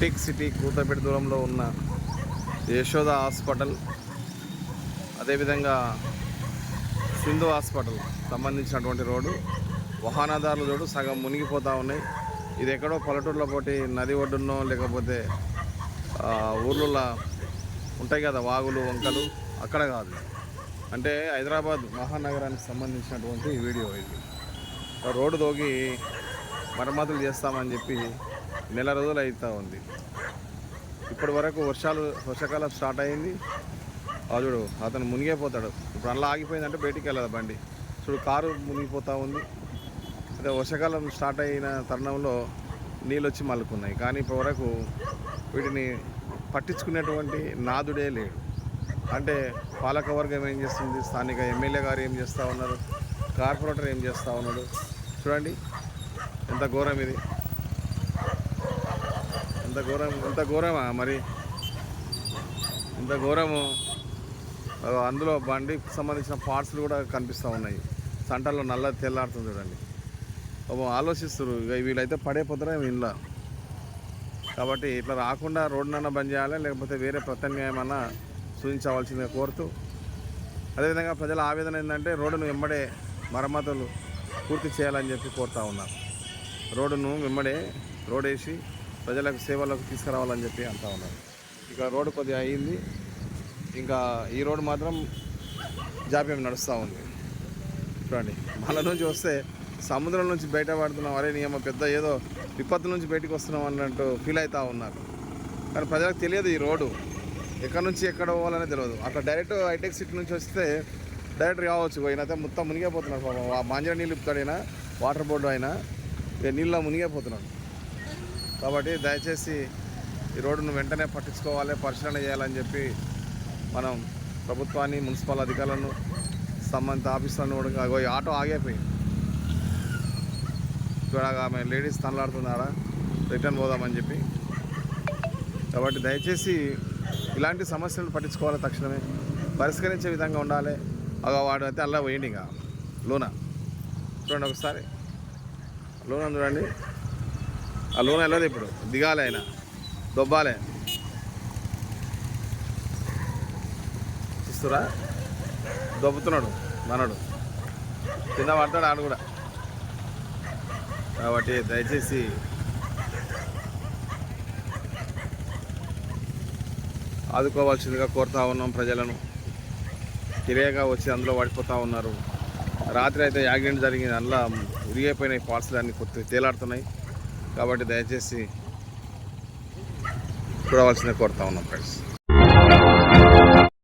Hitech city కూతపేట దూరంలో ఉన్న Yashoda hospital అదేవిధంగా సింధు హాస్పిటల్ సంబంధించినటువంటి రోడ్డు వాహనదారుల రోడ్డు సగం మునిగిపోతూ ఉన్నాయి. ఇది ఎక్కడో పల్లెటూరులో పోటీ నది ఒడ్డున్నో లేకపోతే ఊర్లలో ఉంటాయి కదా వాగులు వంకలు అక్కడ కాదు. అంటే హైదరాబాద్ మహానగరానికి సంబంధించినటువంటి వీడియో ఇది. రోడ్డు దోగి మరమ్మతులు చేస్తామని చెప్పి నెల రోజులు అవుతూ ఉంది. ఇప్పటి వరకు వర్షాలు వర్షాకాలం స్టార్ట్ అయింది. చూడు అతను మునిగిపోతాడు. ఇప్పుడు అలా ఆగిపోయిందంటే బయటికి వెళ్ళదు బండి. చూడు కారు మునిగిపోతూ ఉంది. అదే వర్షాకాలం స్టార్ట్ అయిన తరుణంలో నీళ్ళు వచ్చి మలుకున్నాయి కానీ ఇప్పటి వరకు వీటిని పట్టించుకునేటువంటి నాదుడే లేడు. అంటే పాలకవర్గం ఏం చేస్తుంది? స్థానిక ఎమ్మెల్యే గారు ఏం చేస్తూ ఉన్నారు? కార్పొరేటర్ ఏం చేస్తూ ఉన్నాడు? చూడండి ఎంత ఘోరం ఇది. ఎంత ఘోరం ఇంత ఘోరమా మరి? ఇంత ఘోరము. అందులో బండికి సంబంధించిన పార్ట్స్లు కూడా కనిపిస్తూ ఉన్నాయి. సంటల్లో నల్ల తెల్లాడుతుంది చూడండి. పాపం ఆలోచిస్తారు ఇక వీళ్ళైతే పడైపోతారా ఇంట్లో కాబట్టి ఇట్లా రాకుండా రోడ్డునన్నా బంద్ చేయాలి లేకపోతే వేరే ప్రత్యామ్నాయమన్నా సూచించవలసిందిగా కోరుతూ అదేవిధంగా ప్రజల ఆవేదన ఏంటంటే రోడ్డును వెంబడే మరమ్మతులు పూర్తి చేయాలని చెప్పి కోరుతా ఉన్నారు రోడ్డును వెంబడే రోడ్ వేసి ప్రజలకు సేవలకు తీసుకురావాలని చెప్పి అంటా ఉన్నారు. ఇక రోడ్డు కొద్దిగా అయ్యింది ఇంకా ఈ రోడ్డు మాత్రం జాప్యం నడుస్తూ ఉంది. చూడండి మళ్ళీ నుంచి వస్తే సముద్రం నుంచి బయట పడుతున్నాం. అరే నియమ పెద్ద ఏదో విపత్తు నుంచి బయటకు వస్తున్నాం అన్నట్టు ఫీల్ అవుతూ ఉన్నారు. కానీ ప్రజలకు తెలియదు ఈ రోడ్డు. ఎక్కడి నుంచి ఎక్కడ పోవాలనే తెలియదు. అక్కడ డైరెక్ట్ హైటెక్ సిటీ నుంచి వస్తే డైరెక్ట్ కావచ్చు పోయినైతే మొత్తం మునిగిపోతున్నాడు పాపం. ఆ మాంజర నీళ్ళు ఇప్పుతాడు అయినా వాటర్ బోర్డు అయినా నీళ్ళలో మునిగిపోతున్నాడు కాబట్టి దయచేసి ఈ రోడ్డును వెంటనే పట్టించుకోవాలి పరిశీలన చేయాలని చెప్పి మనం ప్రభుత్వాన్ని మున్సిపల్ అధికారులను సంబంధిత ఆఫీసులను కూడా ఆటో ఆగిపోయి ఇక్కడ ఆమె లేడీస్ తనలాడుతున్నారా? రిటర్న్ పోదామని చెప్పి. కాబట్టి దయచేసి ఇలాంటి సమస్యలను పట్టించుకోవాలి తక్షణమే. పరిష్కరించే విధంగా ఉండాలి. అగ వాడు అయితే అలా పోయింది ఇంకా. లోన? చూడండి ఒకసారి. లోన చూడండి. ఆ లోన వెళ్ళదు ఇప్పుడు. దిగాలి ఆయన. దొబ్బాలి. చూస్తురా? దొబ్బుతున్నాడు మనడు. కింద పడతాడు ఆడు కూడా. కాబట్టి దయచేసి ఆదుకోవాల్సిందిగా కోరుతా ఉన్నాం ప్రజలను. తిరేగా వచ్చి అందులో పడిపోతూ ఉన్నారు. రాత్రి అయితే యాక్సిడెంట్ జరిగింది. అందులో ఉరిగిపోయినాయి పార్సల్ అన్ని కొత్త తేలాడుతున్నాయి. కాబట్టి దయచేసి చూడవలసిన కోరుతా ఉన్నాం ఫ్రెండ్స్